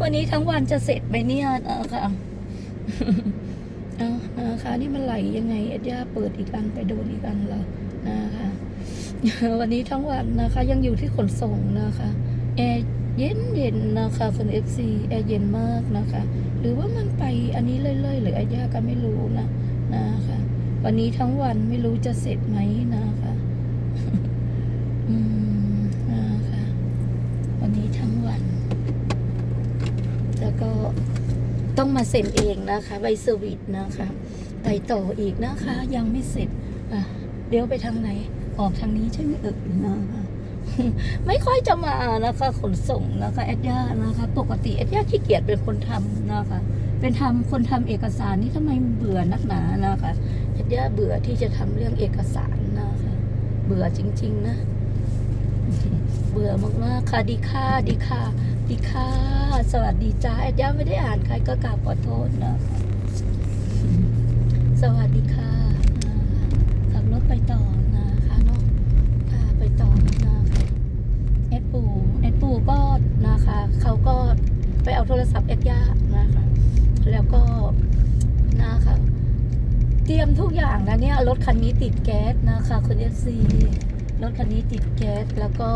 วันนี้ทั้งวันจะเสร็จไหมเนี่ยนะคะเอานะคะนี่มันไหลยังไงเอ็ดย่าเปิดอีกอันไปโดนอีกอันแล้วนะคะวันนี้ทั้งวันนะคะ ยังอยู่ที่ขนส่งนะคะแอร์เย็นเย็นนะคะคุณเอฟซีแอร์เย็นมากนะคะ หรือว่ามันไปอันนี้เรื่อยๆหรืออาย่าก็ไม่รู้นะนะคะ วันนี้ทั้งวันไม่รู้จะเสร็จไหมนะคะ อืมนะคะ วันนี้ทั้งวัน แล้วก็ ต้องมาเซ็นเองนะคะใบเซอร์วิสนะคะไปต่ออีกนะคะ ยังไม่เสร็จเดี๋ยวไปทางไหน ออกทางนี้ใช่ไหมเอ่ยนะคะไม่ค่อยจะมานะคะขนส่งนะคะแอดย่านะคะ ปกติแอดย่าขี้เกียจเป็นคนทำนะคะ เป็นทำคนทำเอกสารนี่ทำไมเบื่อนักหนานะคะแอดย่าเบื่อที่จะทำเรื่องเอกสารนะคะ เบื่อจริง ๆ นะ เบื่อมากๆค่ะดีค่ะดีค่ะ ดีค่ะ สวัสดีจ้าแอดย่าไม่ได้อ่านใครก็กราบขอโทษนะคะสวัสดีค่ะขับรถไปต่อนะคะเนาะค่ะไปต่อนะคะแอดปู่แอดปู่ก็นะคะเขาก็ไปเอาโทรศัพท์แอดย่านะคะ แล้วก็นะคะเตรียมทุกอย่างนะเนี่ยรถคันนี้ติดแก๊สนะคะคุณเอฟซีรถคันนี้ติดแก๊สแล้วก็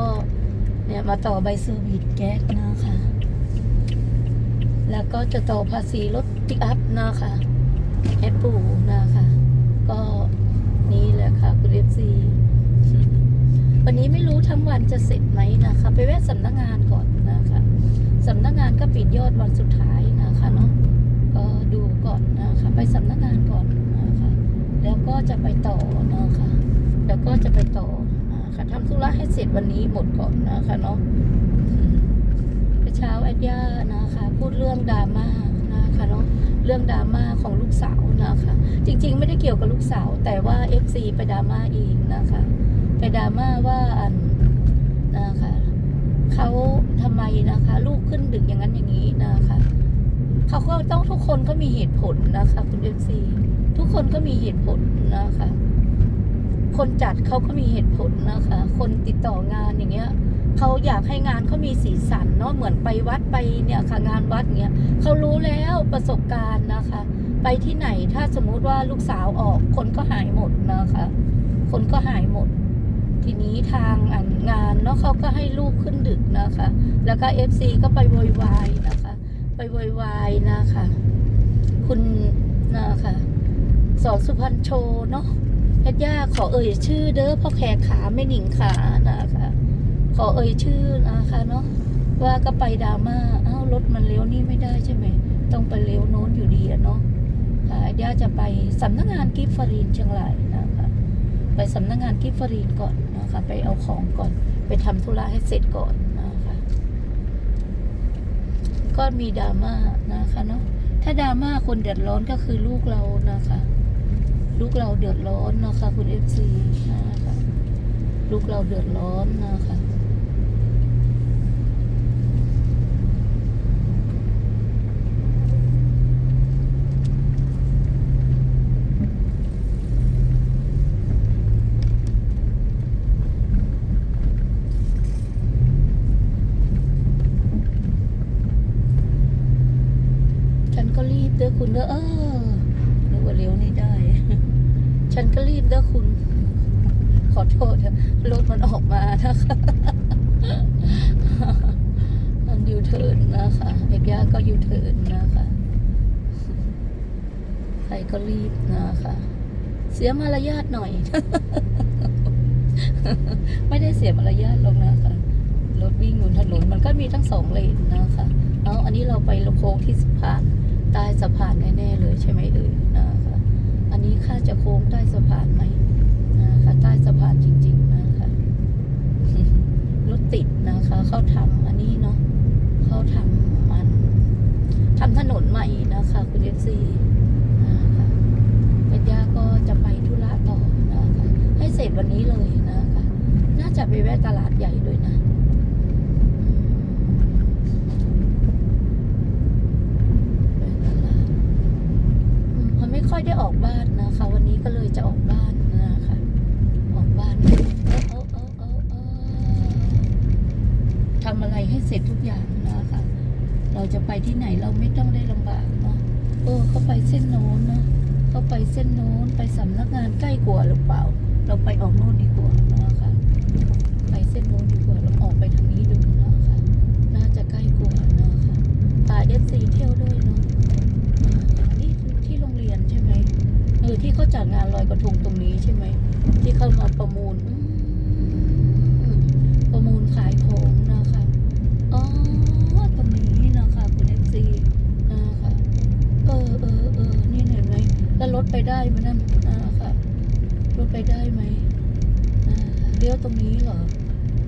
เนี่ยมาต่อใบเซอร์วิสแก๊สนะคะ แล้วก็จะต่อภาษีรถปิกอัพนะคะแอปปูนะคะ ก็นี่แหละค่ะคุณเอฟซีวันนี้ไม่รู้ทั้งวันจะเสร็จไหมนะคะ ไปแวะสำนักงานก่อนนะคะสำนักงานก็ปิดยอดวันสุดท้ายนะคะเนาะก็ดูก่อนนะคะ ไปสำนักงานก่อนนะคะ แล้วก็จะไปต่อนะคะ แล้วก็จะไปต่อ นะคะทำธุระให้เสร็จวันนี้หมดก่อนนะคะเนาะอืมเมื่อเช้าแอดย่านะคะ พูดเรื่องดราม่านะคะเนาะเรื่องดราม่าของลูกสาวนะคะ จริง ๆ ไม่ได้เกี่ยวกับลูกสาว แต่ว่า FC ไปดราม่าเองนะคะไปดราม่าว่าอันนะคะเขาทำไมนะคะ ลูกขึ้นดึกอย่างนั้นอย่างนี้นะคะเขาก็ต้องทุกคนก็มีเหตุผลนะคะ คุณเอฟซีทุกคนก็มีเหตุผลนะคะ คนจัดเขาก็มีเหตุผลนะคะ คนติดต่องานอย่างเงี้ยเขาอยากให้งานเขามีสีสันเนาะเหมือนไปวัดไปเนี่ยค่ะงานวัดเงี้ยเขารู้แล้วประสบการณ์นะคะ ไปที่ไหนถ้าสมมุติว่าลูกสาวออกคนก็หายหมดนะคะ คนก็หายหมด ทีนี้ทางอันงานเนาะเขาก็ให้ลูกขึ้นดึกนะคะ แล้วก็เอฟซีก็ไปโวยวายนะคะ ไปโวยวายนะคะ คุณนะคะสอนสุพรรณโชเนาะ ญาติย่าขอเอ่ยชื่อเด้อพ่อแขกขาไม่หนิงขานะคะ ขอเอ่ยชื่อนะคะเนาะว่าก็ไปดราม่าอ้าวรถมันเลี้ยวนี่ไม่ได้ใช่ไหมต้องไปเลี้ยวโน้นอยู่ดีอะเนาะค่ะย่าจะไปสำนักงานกิฟฟรีนเชียงรายนะคะไปสำนักงานกิฟฟรีนก่อนนะคะไปเอาของก่อน ไปทำธุระให้เสร็จก่อนนะคะก็มีดราม่านะคะเนาะถ้าดราม่าคนเดือดร้อนก็คือลูกเรานะคะ ลูกเราเดือดร้อนนะคะคุณเอฟซีนะคะลูกเราเดือดร้อนนะคะฉันก็รีบเด้อคุณเด้อเออนึกว่าเลี้ยวนี่ได้ ฉันก็รีบเด้อคุณ ขอโทษนะรถมันออกมานะคะมันยูเทิร์นนะคะเอกย่าก็ยูเทิร์นนะคะ ใครก็รีบนะคะ เสียมารยาทหน่อย ไม่ได้เสียมารยาทหรอกนะคะ รถวิ่งบนถนนมันก็มีทั้งสองเลนนะคะ เอาอันนี้เราไปโค้งที่สะพานใต้สะพานแน่ๆเลยใช่ไหมเอ่ยนะ อันนี้ค่าจะโค้งใต้สะพานไหมนะคะใต้สะพานจริง ๆ นะคะรถติดนะคะเขาทำอันนี้เนาะเขาทำมันทำถนนใหม่นะคะ คุณเอฟซีนะคะป็นยาก็จะไปธุระต่อนะคะ ให้เสร็จวันนี้เลยนะคะ น่าจะไปแวะตลาดใหญ่ด้วยนะ ไปตลาดอืมเขาไม่ค่อยได้ออกบ้านนะคะ วันนี้ก็เลยจะออกบ้านนะคะ ออกบ้านเอาเอาเอาเอาเอาทำอะไรให้เสร็จ ร็จทุกอย่างนะคะ เราจะ ไปที่ไหนเราไม่ต้องได้ลำบากเนาะเออเขาไปเส้นโน้นเนาะเขาไปเส้นโน้นไปสำนักงานใกล้กว่าหรือเปล่า เราไปออกโน่นดีกว่านะคะไปเส้นโน้นดีกว่าเราออกไปทางนี้ดูนะคะน่าจะใกล้กว่านะคะพาเอฟซีเที่ยวด้วยเนาะนี่ที่โรงเรียนใช่ไหมเออที่เขาจัดงานลอยกระทงตรงนี้ใช่ไหมที่เขามาประมูลประมูลขายของนะคะอ๋อตรงนี้ ซี่นะคะเออเออเออนี่เห็นไหมแล้วรถไปได้ไหมนั่นนะคะรถไปได้ไหมนะคะเลี้ยวตรงนี้เหรอ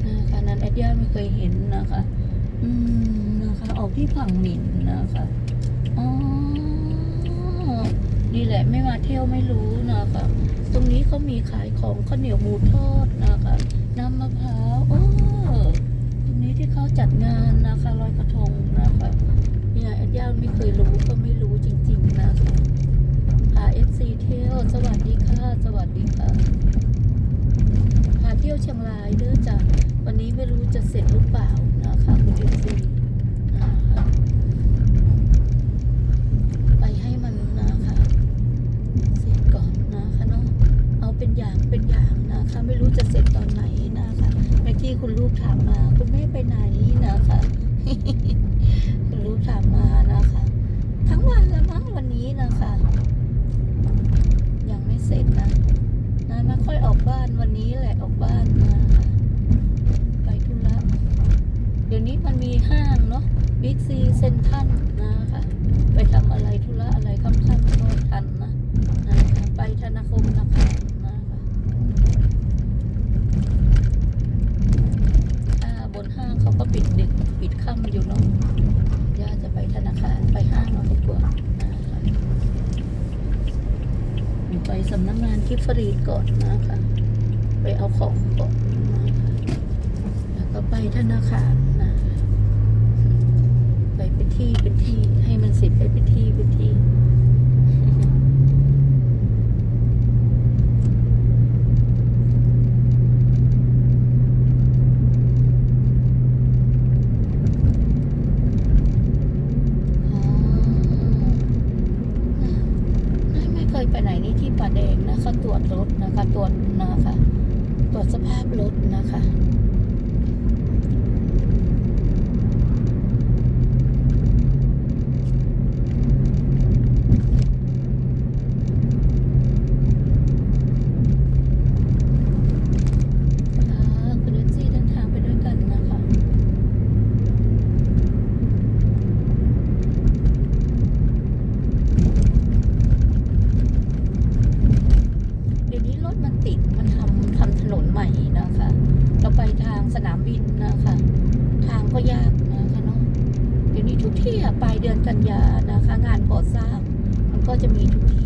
นะคะนั้นแอดย่าไม่เคยเห็นนะคะ อืมนะคะออกที่ฝั่งหมินนะคะอ๋อนี่แหละไม่มาเที่ยวไม่รู้นะคะตรงนี้เขามีขายของข้าวเหนียวหมูทอดนะคะน้ำมะพร้าวโอ้ตรงนี้ที่เขาจัดงานนะคะลอยกระทงนะคะ ย่าไม่เคยรู้ก็ไม่รู้จริง ๆนะคะพาเอฟซีเที่ยว สวัสดีค่ะ สวัสดีค่ะ พาเที่ยวเชียงรายเด้อจ้ะวันนี้ไม่รู้จะเสร็จหรือเปล่านะคะคุณเอฟซีนะคะไปให้มันนะคะ เสร็จก่อนนะคะเนาะเอาเป็นอย่างเป็นอย่างนะคะ ไม่รู้จะเสร็จตอนไหนนะคะเมื่อกี้คุณลูกถามมา คุณแม่ไปไหนนะคะ คุณลูกถามมา วันแล้วมั้งวันนี้นะคะ ยังไม่เสร็จนะนะไม่ค่อยออกบ้านวันนี้แหละออกบ้านมาค่ะไปธุระเดี๋ยวนี้มันมีห้างเนาะบิ๊กซีเซ็นทรัลนะคะไปทำอะไรธุระอะไรค่ำๆก็ทันนะนะคะไปธนาคารนะคะอ่าบนห้างเขาก็ปิดดึกปิดค่ำอยู่เนาะย่าจะไปธนาคารไปห้างเอาดีกว่านะคะ ไปสำนักงานที่ฟรีดก่อนนะคะ ไปเอาของก่อนแล้วก็ไปธนาคารนะคะไปเป็นที่เป็นที่ให้มันเสร็จไปเป็นที่เป็นที่ อ๋อ ไม่ไม่เคยไปไหนนี่ที่ป่าแดงนะคะตรวจรถนะคะตรวจนะคะตรวจสภาพร ถนะคะคะคุณเอซี่เดินทางไปด้วยกันนะคะ เดี๋ยวนี้รถมันติดมันทำทำถนนใหม่นะคะ เราไปทางสนามบิ นะคะ ทางก็ยากนะคะเนาะเดี๋ยวนี้ทุกที่อะปลายเดือนกันยานะคะ งานก่อสร้าง มันก็จะมีทุกที่